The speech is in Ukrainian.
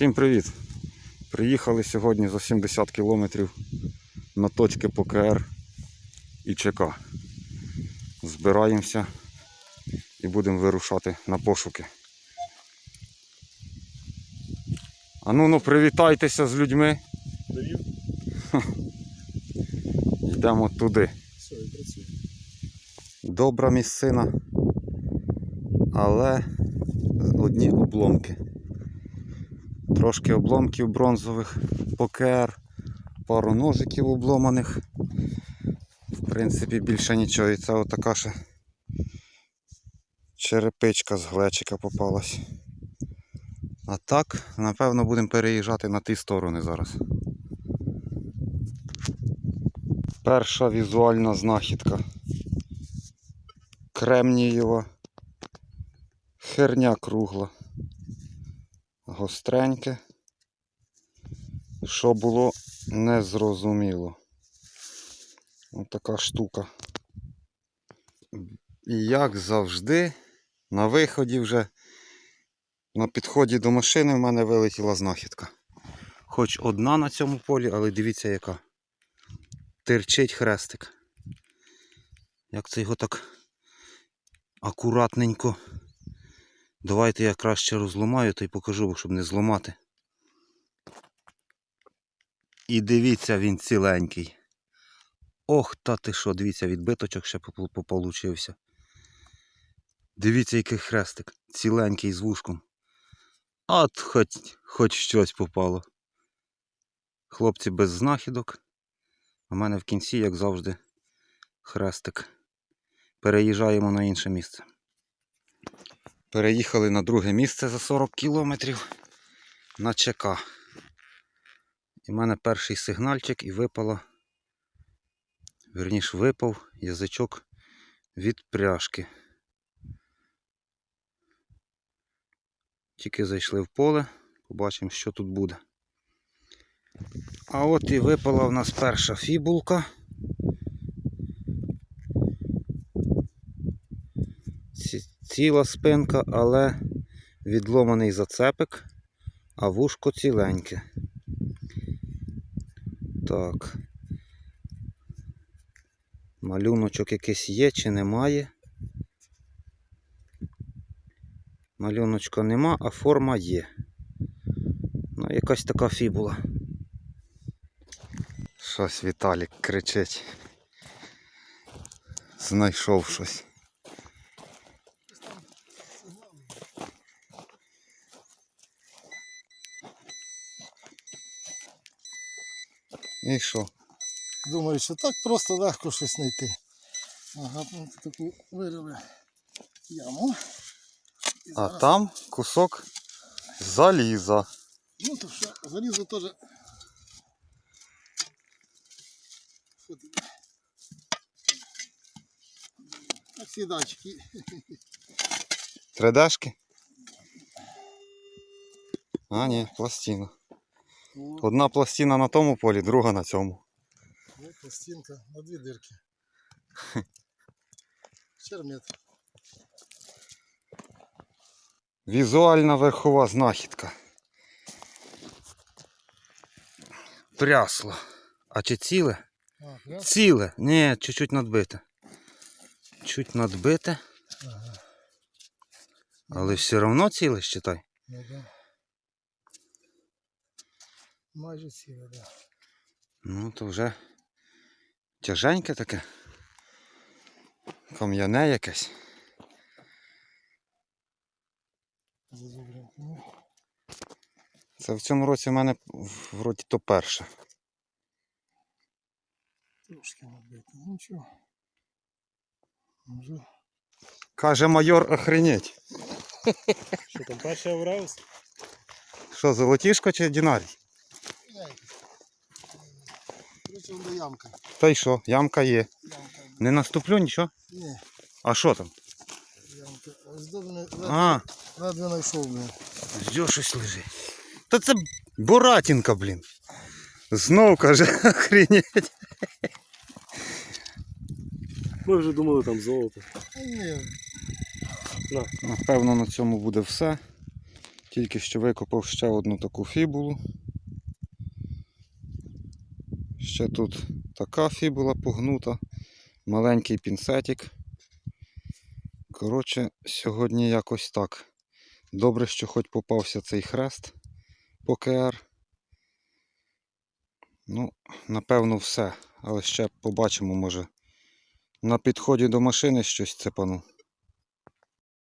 Всім привіт! Приїхали сьогодні за 70 кілометрів на точки ПКР і ЧК. Збираємося і будемо вирушати на пошуки. А ну ну привітайтеся з людьми. Довів? Йдемо туди. Все, і працює. Добра місцина, але одні обломки. Трошки обломків бронзових, ПКР, пару ножиків обломаних. В принципі, більше нічого. І це отака ще черепичка з глечика попалась. А так, напевно, будемо переїжджати на ті сторони зараз. Перша візуальна знахідка. Кремнієва. Херня кругла. Гостреньке. Що було незрозуміло. Ось така штука. І як завжди, на виході вже на підході до машини в мене вилетіла знахідка. Хоч одна на цьому полі, але дивіться яка. Терчить хрестик. Як це його так акуратненько. Давайте я краще розламаю та й покажу, щоб не зламати. І дивіться, він ціленький. Ох, та ти що, дивіться, відбиточок ще пополучився. Дивіться, який хрестик. Ціленький з вушком. От хоч, хоч щось попало. Хлопці без знахідок. У мене в кінці, як завжди, хрестик. Переїжджаємо на інше місце. Переїхали на друге місце за 40 кілометрів на ЧК. І в мене перший сигнальчик і випала, верніш випав язичок від пряжки. Тільки зайшли в поле, побачимо, що тут буде. А от і випала в нас перша фібулка. Ціла спинка, але відломаний зацепик, а вушко ціленьке. Так. Малюночок якийсь є чи немає. Малюночка нема, а форма є. Ну, якась така фібула. Щось Віталік кричить. Знайшов щось. І що? Думаю, що так просто легко щось знайти. Ага, ну, тут таку вирили яму. І А зараз- там кусок заліза. Ну то що, залізо теж. Що тут? Так всі датчики. Тридешки? А, ні, пластина. Одна пластина на тому полі, друга на цьому. Ось пластинка на дві дирки. Чермет. Візуальна верхова знахідка. Прясло. А чи ціле? А? Ціле. Ні, чуть-чуть надбите. Чуть надбите, Ага. але все одно ціле, считай. Ну, да. Майже ціле, да. Ну, то вже тяженьке таке. Кам'яне якесь. Ну, Це в цьому році в мене вроді то перше. трошки набито. Ну нічого. Може. Каже майор охренеть. Що там перший Авраус? Що, золотішко чи динарій? До ямка. Та й що, ямка є. Ямка. Не наступлю нічого. Ні, А що там? ямка. Здобне, А, ледве знайшов, блин. що щось лежить. Та це Буратінка, блін. Знов каже, охренеть. Ми вже думали там золото. А ні, Напевно, на цьому буде все. Тільки що викопав ще одну таку фібулу. Ще тут така фібула погнута, маленький пінцетик. Коротше, сьогодні якось так. Добре, що хоч попався цей хрест по КР. Ну, напевно, все. Але ще побачимо, може. На підході до машини щось цепану.